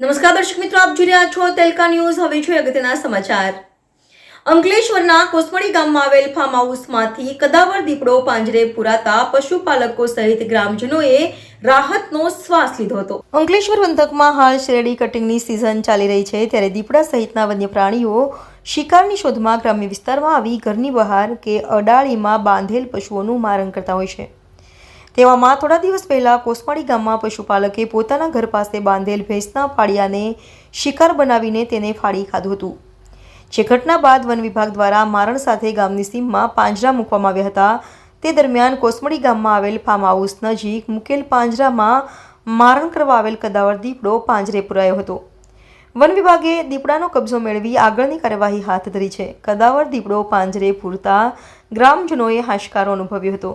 દર્શક મિત્રો, આપ જોઈ રહ્યા છો તેલકા ન્યૂઝ. હવે છે અગત્યના સમાચાર. અંકલેશ્વરના કોસમડી ગામમાં આવેલ ફાર્મ હાઉસમાંથી કદાવર દીપડો પાંજરે પુરાતા પશુપાલકો સહિત ગ્રામજનોએ રાહતનો શ્વાસ લીધો હતો. અંકલેશ્વર પંથકમાં હાલ શેરડી કટિંગની સિઝન ચાલી રહી છે. ત્યારે દીપડા સહિતના વન્ય પ્રાણીઓ શિકારની શોધમાં ગ્રામ્ય વિસ્તારમાં આવી ઘરની બહાર કે અડાળીમાં બાંધેલ પશુઓનું મારણ કરતા હોય છે. તેવામાં થોડા દિવસ પહેલાં કોસમાડી ગામમાં પશુપાલકે પોતાના ઘર પાસે બાંધેલ ભેંસના ફાળિયાને શિકાર બનાવીને તેને ફાડી ખાધું હતું. જે ઘટના બાદ વન વિભાગ દ્વારા મારણ સાથે ગામની સીમમાં પાંજરા મૂકવામાં આવ્યા હતા. તે દરમિયાન કોસમડી ગામમાં આવેલ ફાર્મ હાઉસ નજીક મૂકેલ પાંજરામાં મારણ કરવા આવેલ કદાવર દીપડો પાંજરે પુરાયો હતો. વન વિભાગે દીપડાનો કબજો મેળવી આગળની કાર્યવાહી હાથ ધરી છે. કદાવર દીપડો પાંજરે પૂરતા ગ્રામજનોએ હાશકારો અનુભવ્યો હતો.